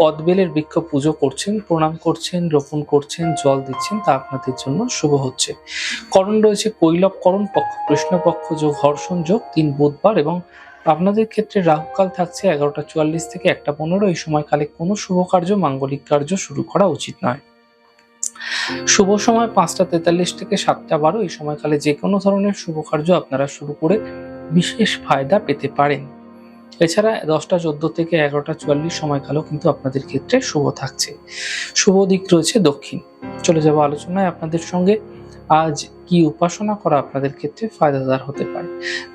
কদবেলের বৃক্ষ পুজো করছেন, প্রণাম করছেন, রোপণ করছেন, জল দিচ্ছেন, তা আপনাদের জন্য শুভ হচ্ছে। করণ রয়েছে কৈলব করণ পক্ষ কৃষ্ণপক্ষ যোগ, হর্ষণ যোগ, তিন বুধবার এবং আপনাদের ক্ষেত্রে রাহুকাল থাকছে এগারোটা চুয়াল্লিশ থেকে একটা পনেরো। এই সময়কালে কোনো শুভ কার্য, মাঙ্গলিক কার্য শুরু করা উচিত নয়। শুভ সময় পাঁচটা তেতাল্লিশ থেকে সাতটা বারো। এই সময়কালে যে কোনো ধরনের শুভ কার্য আপনারা শুরু করে বিশেষ ফায়দা পেতে পারেন। এছাড়া দশটা চোদ্দ থেকে এগারোটা চুয়াল্লিশ সময়কালও কিন্তু আপনাদের ক্ষেত্রে শুভ থাকছে। শুভ দিক রয়েছে দক্ষিণ। চলে যাব আলোচনায় আপনাদের সঙ্গে। আজ কি উপাসনা করা আপনাদের ক্ষেত্রে ফায়দাদার হতে পারে?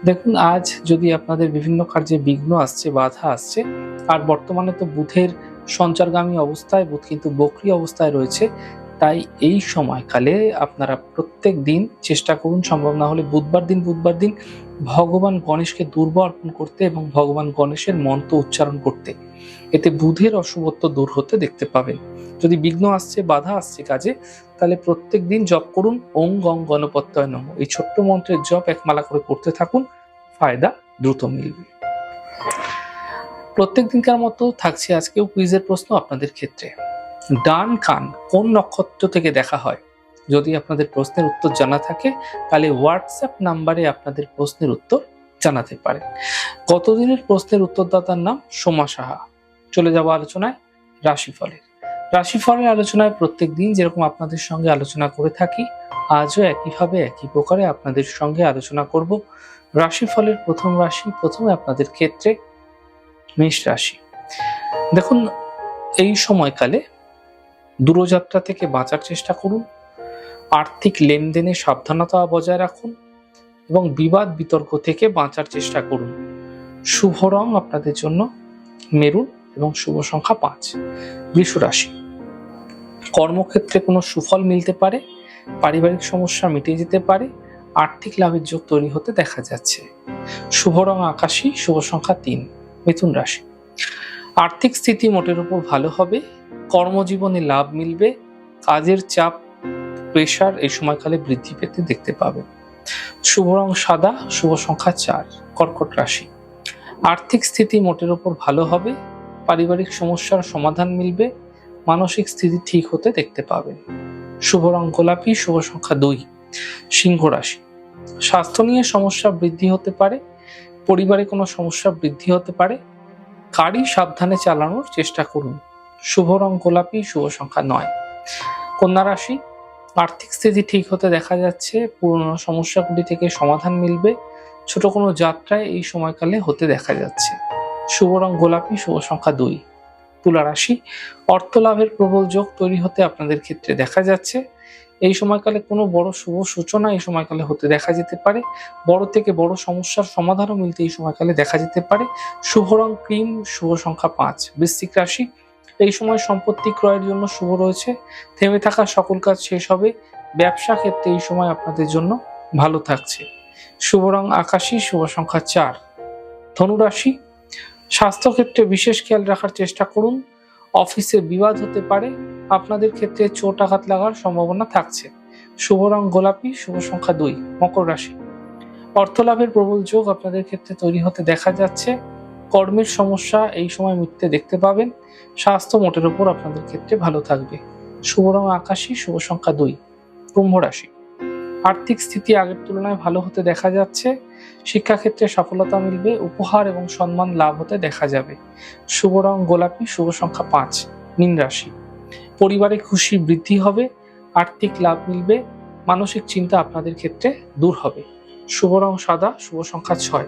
দেখুন, আজ যদি আপনাদের বিভিন্ন কার্যে বিঘ্ন আসছে, বাধা আসছে, আর বর্তমানে তো বুধের সঞ্চারগামী অবস্থায়, বুধ কিন্তু বক্রি অবস্থায় রয়েছে তাই এই সময়কালে আপনারা প্রত্যেক দিন চেষ্টা করুন সম্ভব না হলে বুধবার দিন বুধবার দিন ভগবান গণেশকে দুর্ব অর্পণ করতে এবং ভগবান গণেশের মন্ত্র উচ্চারণ করতে। এতে বুধের অশুভত্ব দূর হতে দেখতে পাবেন। যদি বিঘ্ন আসছে, বাধা আসছে কাজে, তাহলে প্রত্যেক দিন জপ করুন। ওং গং গণপত্যয় নম। এই ছোট্ট মন্ত্রের জপ এক মালা করে করতে থাকুন। ফায়দা দ্রুত মিলবে। প্রত্যেক দিনকার মতো থাকছে আজকেও কুইজের প্রশ্ন আপনাদের ক্ষেত্রে। ডান কান কোন নক্ষত্র থেকে দেখা হয়? যদি আপনাদের প্রশ্নের উত্তর জানা থাকে, তাহলে হোয়াটসঅ্যাপ নাম্বারে আপনাদের প্রশ্নের উত্তর জানাতে পারেন। গতদিনের প্রশ্নের উত্তরদাতার নাম? সোমা সাহা। চলে যাব আলোচনায় রাশিফলের। রাশিফলের আলোচনায় প্রত্যেক দিন যেরকম আপনাদের সঙ্গে আলোচনা করে থাকি, আজও একইভাবে একই প্রকারে আপনাদের সঙ্গে আলোচনা করব। রাশিফলের প্রথম রাশি, প্রথমে আপনাদের ক্ষেত্রে মেষ রাশি। দেখুন, এই সময়কালে দূরযাত্রা থেকে বাঁচার চেষ্টা করুন। আর্থিক লেনদেনে সাবধানতা বজায় রাখুন এবং বিবাদ বিতর্ক থেকে বাঁচার চেষ্টা করুন। শুভ রং আপনাদের জন্য মেরুন এবং শুভ সংখ্যা পাঁচ। রাশি। কর্মক্ষেত্রে কোনো সুফল মিলতে পারে, পারিবারিক সমস্যা মিটে যেতে পারে, আর্থিক লাভের যোগ তৈরি হতে দেখা যাচ্ছে। শুভ রং আকাশী, শুভ সংখ্যা তিন, মিথুন রাশি। আর্থিক স্থিতি মোটের উপর ভালো হবে কর্মজীবনে লাভ মিলবে, কাজের চাপ প্রেশার এই সময়কালে বৃদ্ধি পেতে দেখতে পাবে। শুভ রং সাদা, শুভ সংখ্যা চার, কর্কট রাশি। আর্থিক স্থিতি মোটের ওপর ভালো হবে, পারিবারিক সমস্যার সমাধান মিলবে, মানসিক স্থিতি ঠিক হতে দেখতে পাবেন শুভ রং গোলাপি, শুভ সংখ্যা দুই, সিংহ রাশি। স্বাস্থ্য নিয়ে সমস্যা বৃদ্ধি হতে পারে, পরিবারে কোনো সমস্যা বৃদ্ধি হতে পারে। গাড়ি সাবধানে চালানোর চেষ্টা করুন। শুভ রং গোলাপি, শুভ সংখ্যা নয়। কন্যা রাশি, আর্থিক স্থিতি ঠিক হতে দেখা যাচ্ছে, পুরনো সমস্যাগুলি থেকে সমাধান মিলবে, ছোট কোনো যাত্রায় এই সময়কালে হতে দেখা যাচ্ছে। শুভ রং গোলাপি, শুভ সংখ্যা দুই। তুলা রাশি, অর্থ লাভের প্রবল যোগ তৈরি হতে আপনাদের ক্ষেত্রে দেখা যাচ্ছে। এই সময়কালে কোনো বড় শুভ সূচনা এই সময়কালে হতে দেখা যেতে পারে। বড় থেকে বড় সমস্যার সমাধানও মিলতে এই সময়কালে দেখা যেতে পারে। শুভ রং ক্রিম, শুভ সংখ্যা পাঁচ। বৃশ্চিক রাশি এই সময় সম্পত্তি ক্রয়ের জন্য শুভ রয়েছে। থেমে থাকা সকল কাজ শেষ হবে। ব্যবসা ক্ষেত্রে এই সময় আপনাদের জন্য ভালো থাকছে। শুভ রং আকাশী, শুভ সংখ্যা চার। ধনুরাশি, স্বাস্থ্যক্ষেত্রে বিশেষ খেয়াল রাখার চেষ্টা করুন। অফিসে বিবাদ হতে পারে। আপনাদের ক্ষেত্রে চোট আঘাত লাগার সম্ভাবনা থাকছে। শুভ রং গোলাপি, শুভ সংখ্যা দুই, মকর রাশি। অর্থলাভের প্রবল যোগ আপনাদের ক্ষেত্রে তৈরি হতে দেখা যাচ্ছে। কর্মের সমস্যা এই সময় মিটতে দেখতে পাবেন। স্বাস্থ্য মোটের উপর আপনাদের ক্ষেত্রে ভালো থাকবে। শুভ রং আকাশী, শুভ সংখ্যা দুই, কুম্ভ রাশি। আর্থিক স্থিতি আগের তুলনায় ভালো হতে দেখা যাচ্ছে। শিক্ষাক্ষেত্রে সফলতা মিলবে, উপহার এবং সম্মান লাভ হতে দেখা যাবে। শুভ রং গোলাপি, শুভ সংখ্যা পাঁচ, মীন রাশি। পরিবারে খুশি বৃদ্ধি হবে, আর্থিক লাভ মিলবে, মানসিক চিন্তা আপনাদের ক্ষেত্রে দূর হবে। শুভ রং সাদা, শুভ সংখ্যা ছয়।